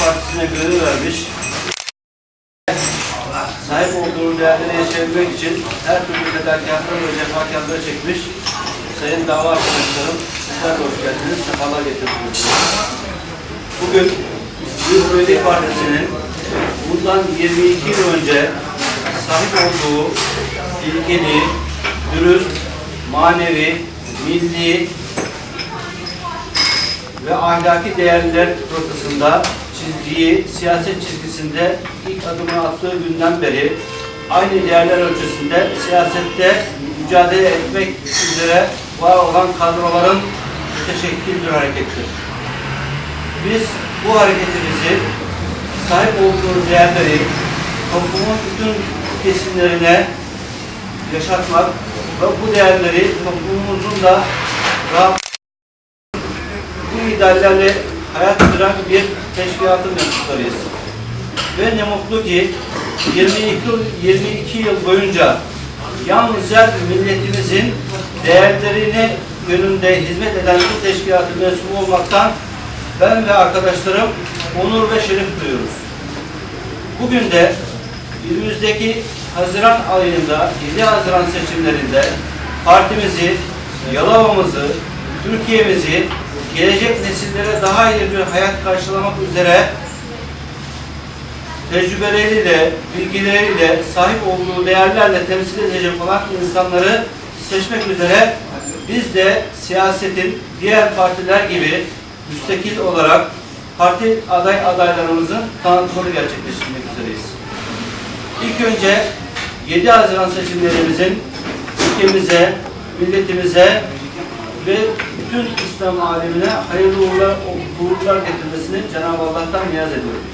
Partisi'ne görev vermiş sahip olduğu değerleri yaşayabilmek için her türlü fedakarlığı ve cefakarlığı çekmiş sayın dava arkadaşlarım sizler de hoş geldiniz, sefalar getirdiniz. Bugün Büyük Birlik Partisi'nin bundan 22 yıl önce sahip olduğu ilgili, dürüst, manevi, milli ve ahlaki değerler rotasında çizgiyi, siyaset çizgisinde ilk adımını attığı günden beri aynı değerler ölçüsünde siyasette mücadele etmek üzere var olan kadroların müteşekkil bir harekettir. Biz bu hareketimizi sahip olduğumuz değerleri toplumun bütün kesimlerine yaşatmak ve bu değerleri toplumumuzun da rahat bu ideallerle hayat süren bir teşkilatın mensuplarıyız. Ve ne mutlu ki 22, yıl- 22 yıl boyunca yalnızca milletimizin değerlerine yönünde hizmet eden bu teşkilatın mensubu olmaktan ben ve arkadaşlarım onur ve şeref duyuyoruz. Bugün de önümüzdeki Haziran ayında 7 Haziran seçimlerinde partimizi, Yalova'mızı, Türkiye'mizi gelecek nesillere daha iyi bir hayat karşılamak üzere tecrübeleriyle, bilgileriyle, sahip olduğu değerlerle temsil edecek olan insanları seçmek üzere biz de siyasetin diğer partiler gibi müstakil olarak parti aday adaylarımızın tanıtımını gerçekleştirmek üzereyiz. İlk önce 7 Haziran seçimlerimizin ülkemize, milletimize ve bütün İslam alemine hayırlı uğurlar, uğurlar getirmesini Cenab-ı Allah'tan niyaz ediyorum.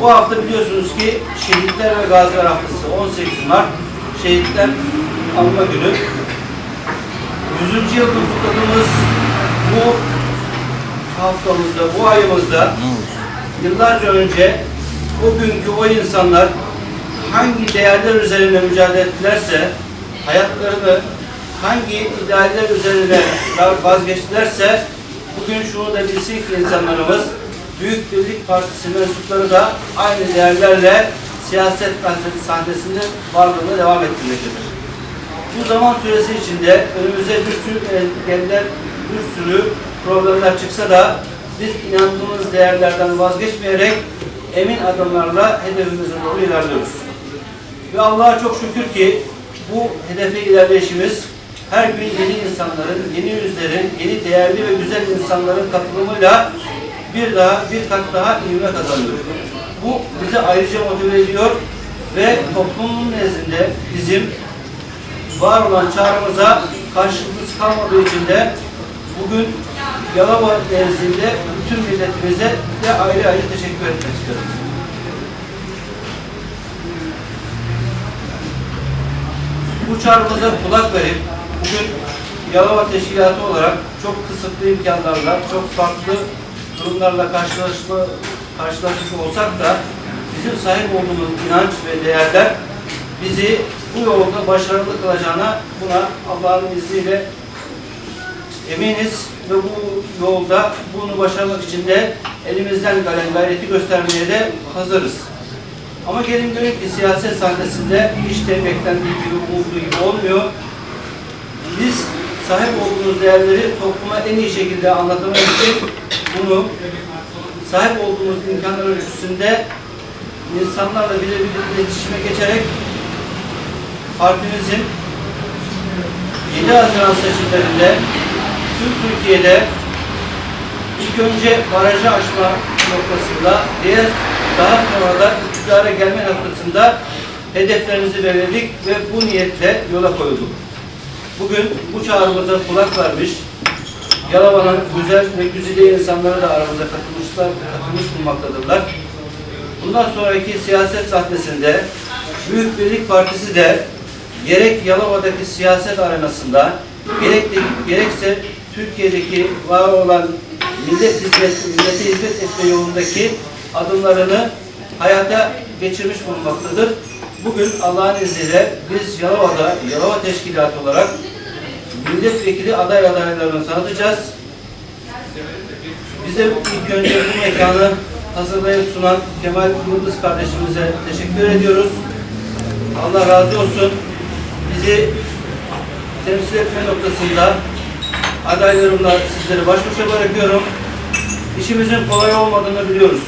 Bu hafta biliyorsunuz ki Şehitler ve Gaziler Haftası 18 Mart Şehitler Anma Günü. 100. yıl kutladığımız bu haftamızda, bu ayımızda yıllarca önce o günkü o insanlar hangi değerler üzerine mücadele ettilerse, hayatlarını hangi idealler üzerine vazgeçtilerse, bugün şunu da bilsin ki insanlarımız, Büyük Birlik Partisi mensupları da aynı değerlerle siyaset sahnesinde varlığını devam ettirmektedir. Bu zaman süresi içinde önümüze bir sürü engeller, bir sürü problemler çıksa da biz inandığımız değerlerden vazgeçmeyerek emin adımlarla hedefimize doğru ilerliyoruz. Ve Allah'a çok şükür ki bu hedefe ilerleyişimiz her gün yeni insanların, yeni yüzlerin, yeni değerli ve güzel insanların katılımıyla bir daha, bir kat daha ivme kazanıyor. Bu bizi ayrıca motive ediyor ve toplumun nezdinde bizim var olan çağrımıza karşılığımız kalmadığı için de bugün Yalova nezdinde bütün milletimize de ayrı ayrı teşekkür etmek istiyorum. Bu çağrımıza kulak verip bugün Yalova Teşkilatı olarak çok kısıtlı imkanlarla, çok farklı durumlarla karşılaşma, karşılaşmış olsak da bizim sahip olduğumuz inanç ve değerler bizi bu yolda başarılı kılacağına buna Allah'ın izniyle eminiz ve bu yolda bunu başarmak için de elimizden gelen gayreti göstermeye de hazırız. Ama gelin görün ki siyaset sahnesinde hiç de beklendiği gibi umduğu gibi olmuyor. Biz sahip olduğumuz değerleri topluma en iyi şekilde anlatamak için bunu sahip olduğumuz imkanlar ölçüsünde insanlarla birebir iletişime geçerek partimizin 7 Haziran seçimlerinde tüm Türkiye'de ilk önce barajı aşma noktasında diğer daha sonra da iktidara gelme noktasında hedeflerimizi belirledik ve bu niyetle yola koyulduk. Bugün bu çağrımıza kulak vermiş, Yalova'nın güzel ve güzide insanları da aramıza katılmışlar, katılmış bulmaktadırlar. Bundan sonraki siyaset sahnesinde Büyük Birlik Partisi de gerek Yalova'daki siyaset arenasında gerek de, gerekse Türkiye'deki var olan millet hizmet, millete hizmet etme yolundaki adımlarını hayata geçirmiş bulunmaktadır. Bugün Allah'ın izniyle biz Yalova'da, Yalova Teşkilatı olarak milletvekili aday adaylarını tanıtacağız. Bize ilk önce bu mekanı hazırlayıp sunan Kemal Yıldız kardeşimize teşekkür ediyoruz. Allah razı olsun. Bizi temsil etme noktasında adaylarımla sizleri baş başa bırakıyorum. İşimizin kolay olmadığını biliyoruz.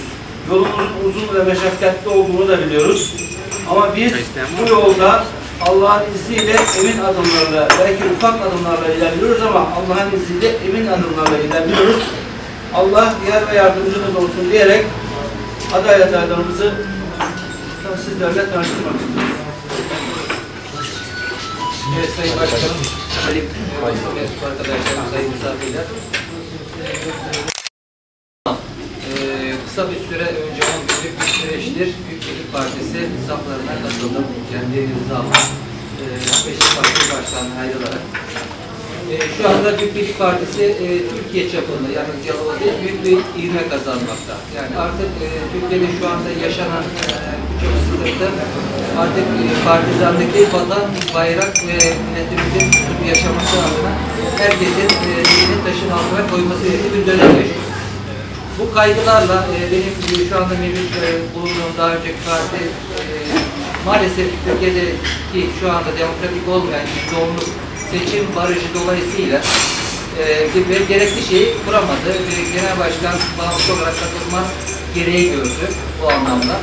Yolumuzun uzun ve meşakkatli olduğunu da biliyoruz. Ama biz bu yolda Allah'ın izniyle emin adımlarla, belki ufak adımlarla ilerliyoruz ama Allah'ın izniyle emin adımlarla ilerliyoruz. Allah yar ve yardımcımız olsun diyerek aday adaylarımızı sizlerle tanıştırmak istiyoruz. Evet Sayın Başkanım, Basın mensup arkadaşlarım, sayın misafirler. Ee, kısa bir süre önce 10 günlük bir süreçtir Partisi saflarına katıldım. Kendi rızamla e, Beşik Parti Başkanı'na ayrılarak. E, şu anda Büyük Birlik Partisi e, Türkiye çapında yani Yalova'da büyük bir ivme kazanmakta. Yani artık e, Türkiye'de şu anda yaşanan e, birçok sıkıntı artık partizandaki vatan, bayrak ve milletimizin yaşaması adına herkesin e, taşın altına koyması gerektiği bir dönem yaşıyoruz. Bu kaygılarla e, benim e, şu anda mevcut e, bulunduğum daha önceki parti e, maalesef Türkiye'deki şu anda demokratik olmayan çoğunluk seçim barışı dolayısıyla e, ve gerekli şeyi kuramadı. Ve Genel Başkan bağımsız olarak katılma gereği gördü bu anlamda.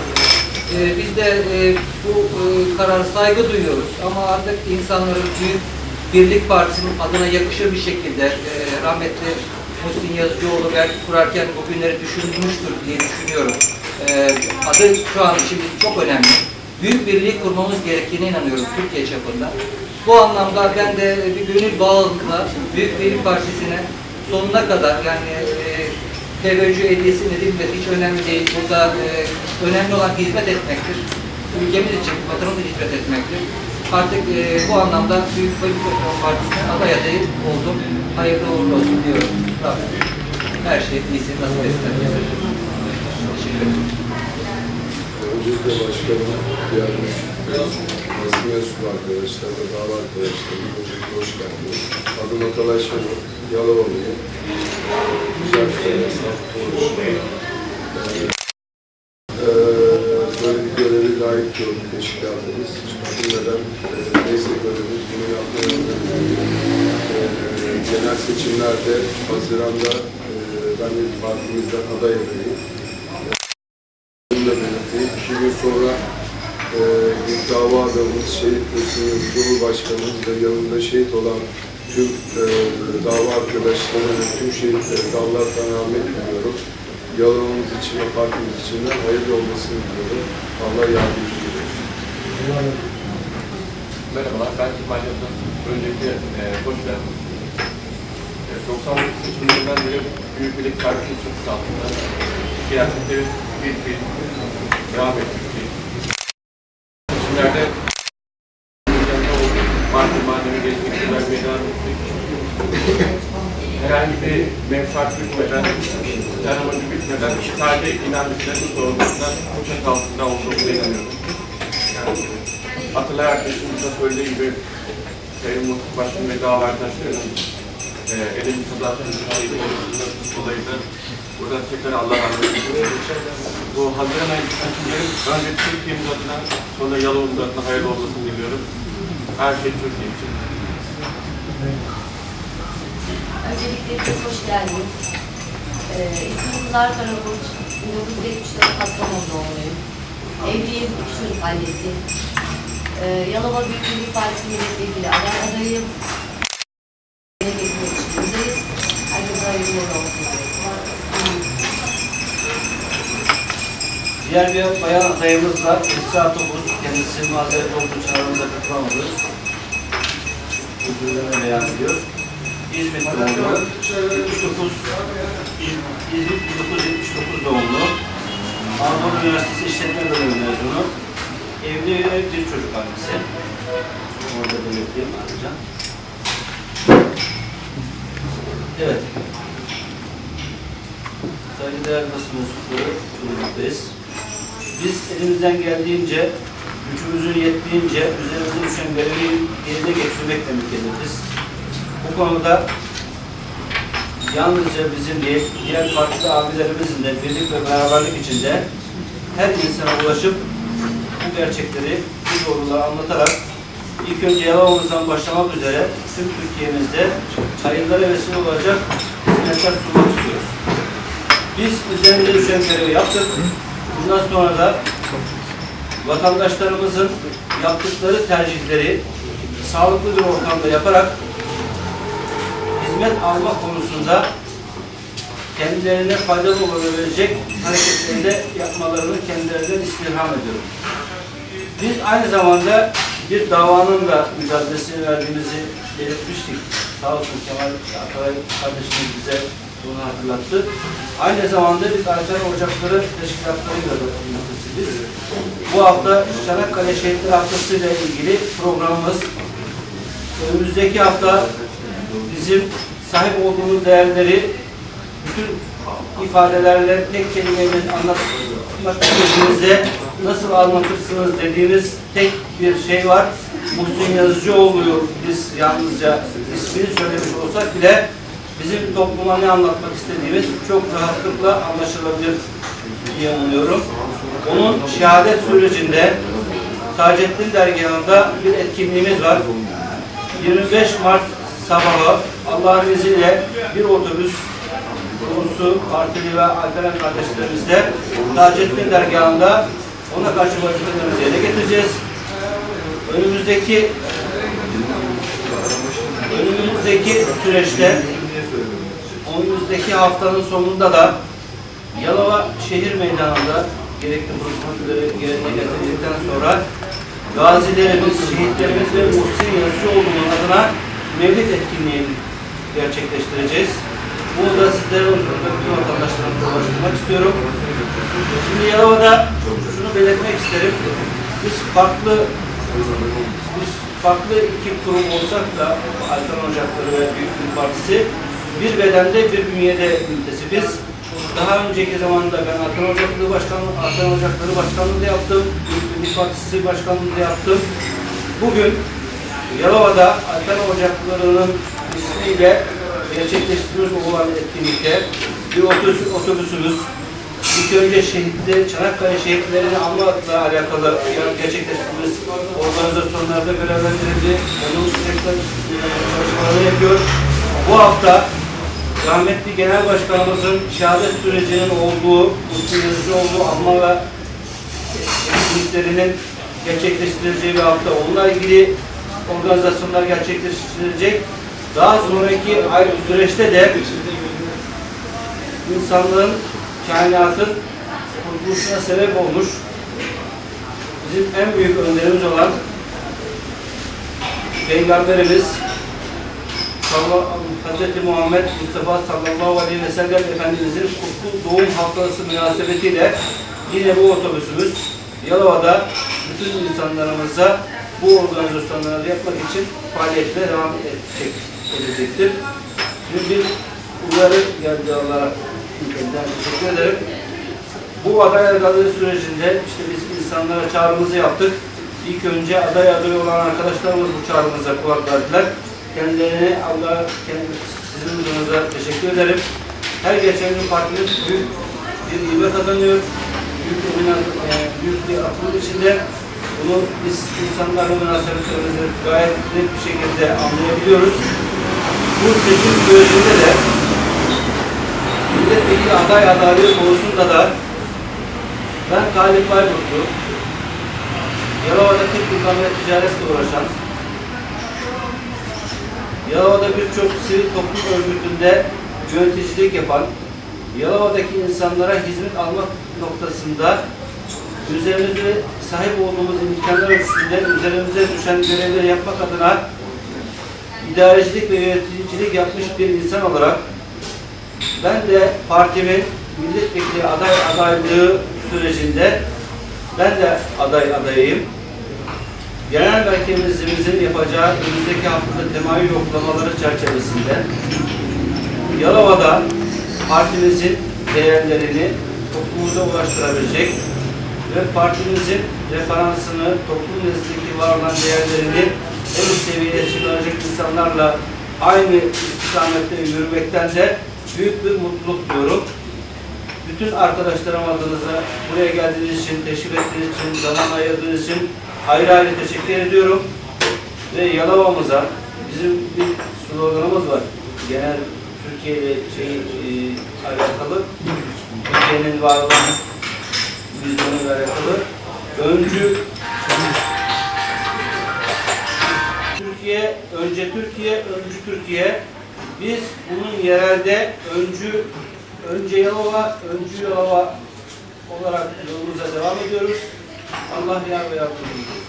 E, biz de e, bu e, karara saygı duyuyoruz ama artık insanların büyük Birlik Partisi'nin adına yakışır bir şekilde e, rahmetli Muhsin Yazıcıoğlu belki kurarken bu günleri düşünmüştür diye düşünüyorum. E, adı şu an için çok önemli. Büyük birliği kurmamız gerektiğine inanıyorum Türkiye çapında. Bu anlamda ben de bir gönül bağlılıkla Büyük Birlik Partisi'ne sonuna kadar yani e, teveccüh edilsin edilmesi hiç önemli değil. Burada e, önemli olan hizmet etmektir. Ülkemiz için, vatanımız hizmet etmektir. Artık e, bu anlamda Büyük Birlik Partisi'ne aday adayı oldum. Hayırlı uğurlu olsun diyorum. Rabbim her şey iyisi nasip etsin. Teşekkür ederim. Öncelikle başkanıma, diğer basın mensup arkadaşlarıma, dava arkadaşlarıma öncelikle hoş geldiniz. Adım Atalay Şenol, Yalovalıyım. Güzel bir esnaf konuşuyor. Teşkil geldiniz. Düşünmeden e, neyse görevimiz bunu yapmaya e, genel seçimlerde Haziran'da e, ben de partimizden aday adayım. Bunu da belirteyim. İki gün sonra e, bir dava adamımız şehit Hüsnü Cumhurbaşkanımız ve yanında şehit olan tüm e, dava arkadaşları tüm şehitlere de Allah'tan rahmet diliyorum. Yalanımız için ve partimiz için de hayırlı olmasını diliyorum. Allah yardımcı. Merhabalar, ben İkmal Yıldız. Öncelikle e, hoş geldiniz. E, 99 seçimlerinden beri Büyük Birlik Partisi çatısı altında siyasette bir bir devam ettik. Seçimlerde parti manevi vermeye devam ettik. Herhangi bir menfaat gütmeden, sen amacı gütmeden sadece inandıklarının doğrultusunda uçak altında olduğumuza inanıyorum. Yani, Atılay arkadaşımız da söylediği gibi Sayın Mustafa Başkan ve dava arkadaşlarının e, elin kazasını dolayı da burada tekrar Allah razı olsun. Bu Haziran ayı seçimlerin önce Türkiye'miz adına sonra Yalova'mız adına hayırlı olmasını diliyorum. Her şey Türkiye için. Öncelikle hepiniz hoş geldiniz. Ee, ismim Pınar Karabulut. 1974 Kastamonu doğumluyum. Evliyim, üç çocuk annesi. Ee, Yalova Büyükşehir Partisi milletvekili aday adayım. Geçmek için buradayız. Herkese. Diğer bir bayan adayımız var. Esra Topuz. Kendisi mazeret olduğu için aramıza katılamadı. Üzüldüğünü beyan ediyor. İzmit doğumlu. 79 İz- İzmit 1979 doğumlu. Anadolu Üniversitesi İşletme Bölümü mezunu. Evli bir çocuk annesi. Orada belirteyim ayrıca. Evet. Saygıdeğer basın mensupları. Biz elimizden geldiğince, gücümüzün yettiğince üzerimize düşen görevi yerine getirmekle mükelleriz. bu konuda yalnızca bizim değil, diğer farklı abilerimizin de birlik ve beraberlik içinde her insana ulaşıp gerçekleri, bu doğruları anlatarak ilk önce Yalova'mızdan başlamak üzere tüm Türkiye'mizde hayırlara vesile olacak hizmetler sunmak istiyoruz. Biz üzerimize düşen görevi yaptık. Bundan sonra da vatandaşlarımızın yaptıkları tercihleri sağlıklı bir ortamda yaparak hizmet alma konusunda kendilerine faydalı olabilecek hareketleri de yapmalarını kendilerinden istirham ediyorum. Biz aynı zamanda bir davanın da mücadelesini verdiğimizi belirtmiştik. Sağ olsun Kemal Ataray kardeşimiz bize bunu hatırlattı. Aynı zamanda biz Alper Ocakları Teşkilatları'yla da biz. Bu hafta Çanakkale Şehitler Haftası ile ilgili programımız önümüzdeki hafta bizim sahip olduğumuz değerleri bütün ifadelerle tek kelimeyle anlatmak istediğinizde nasıl anlatırsınız dediğimiz tek bir şey var. Muhsin Yazıcıoğlu'yu biz yalnızca ismini söylemiş olsak bile bizim topluma ne anlatmak istediğimiz çok rahatlıkla anlaşılabilir diye umuyorum. Onun şehadet sürecinde Taceddin Dergahı'nda bir etkinliğimiz var. 25 Mart sabahı Allah'ın izniyle bir otobüs konusu partili ve Alperen kardeşlerimizle Taceddin Dergahı'nda ona karşı vazifelerimizi yerine getireceğiz. Önümüzdeki önümüzdeki süreçte önümüzdeki haftanın sonunda da Yalova şehir meydanında gerekli prosedürleri yerine getirdikten sonra gazilerimiz, şehitlerimiz ve Muhsin Yazıcıoğlu'nun adına mevlid etkinliği gerçekleştireceğiz. Bunu da sizlere huzurunda bütün vatandaşlarımıza ulaştırmak istiyorum. Şimdi Yalova'da şunu belirtmek isterim. Biz farklı biz farklı iki kurum olsak da Altan Ocakları ve Büyük Birlik Partisi bir bedende bir bünyede ünitesi. Biz daha önceki zamanda ben Altan Ocakları Başkanlığı, Altan Ocakları Başkanlığı da yaptım. Büyük Birlik Partisi Başkanlığı da yaptım. Bugün Yalova'da Altan Ocakları'nın ismiyle gerçekleştiriyoruz olan etkinlikte bir otobüs, otobüsümüz ilk önce şehitli, Çanakkale şehitlerini anmakla alakalı gerçekleştirdiğimiz organizasyonlarda görevlendirildi. Onun sürekli çalışmalarını yapıyor. Bu hafta rahmetli Genel Başkanımızın şehadet sürecinin olduğu, Muhsin olduğu anma ve etkinliklerinin gerçekleştirileceği bir hafta. Onunla ilgili organizasyonlar gerçekleştirilecek. Daha sonraki ay süreçte de insanlığın, kainatın kurtuluşuna sebep olmuş bizim en büyük önderimiz olan Peygamberimiz Hz. Muhammed Mustafa sallallahu aleyhi ve sellem Efendimizin kutlu doğum haftası münasebetiyle yine bu otobüsümüz Yalova'da bütün insanlarımıza bu organizasyonları yapmak için faaliyetlere devam edecek, edecektir. Şimdi bir uyarı geldi olarak teşekkür ederim. Bu aday adaylığı sürecinde işte biz insanlara çağrımızı yaptık. İlk önce aday adayı olan arkadaşlarımız bu çağrımıza kulak verdiler. Kendilerine Allah kendi, sizin huzurunuzda teşekkür ederim. Her geçen gün partimiz büyük bir ilme kazanıyor. Büyük e, büyük bir akıl içinde. Bunu biz insanlarla münasebetlerimizi gayet net bir şekilde anlayabiliyoruz. Bu seçim sürecinde de milletvekili aday adaylığı konusunda da ben Galip Bayburtlu, Yalova'da 40 yıldan beri ticaretle uğraşan, Yalova'da birçok sivil toplum örgütünde yöneticilik yapan, Yalova'daki insanlara hizmet almak noktasında üzerimizde sahip olduğumuz imkanlar ölçüsünde üzerimize düşen görevleri yapmak adına idarecilik ve yöneticilik yapmış bir insan olarak ben de partimin milletvekili aday adaylığı sürecinde ben de aday adayıyım. Genel merkezimizin yapacağı önümüzdeki haftada temayül yoklamaları çerçevesinde Yalova'da partimizin değerlerini toplumumuza ulaştırabilecek ve partimizin referansını, toplum nezdindeki var olan değerlerini en üst seviyeye çıkaracak insanlarla aynı istikamette yürümekten de büyük bir mutluluk duyuyorum. Bütün arkadaşlarım adınıza buraya geldiğiniz için, teşrif ettiğiniz için, zaman ayırdığınız için ayrı ayrı teşekkür ediyorum. Ve Yalova'mıza bizim bir sloganımız var. Genel Türkiye ile şey, e, alakalı. Türkiye'nin var olan vizyonuyla alakalı. Öncü Türkiye, önce Türkiye, öncü Türkiye. Biz bunun yerelde öncü, önce Yalova, öncü Yalova olarak yolumuza devam ediyoruz. Allah yar ve yardımcımız.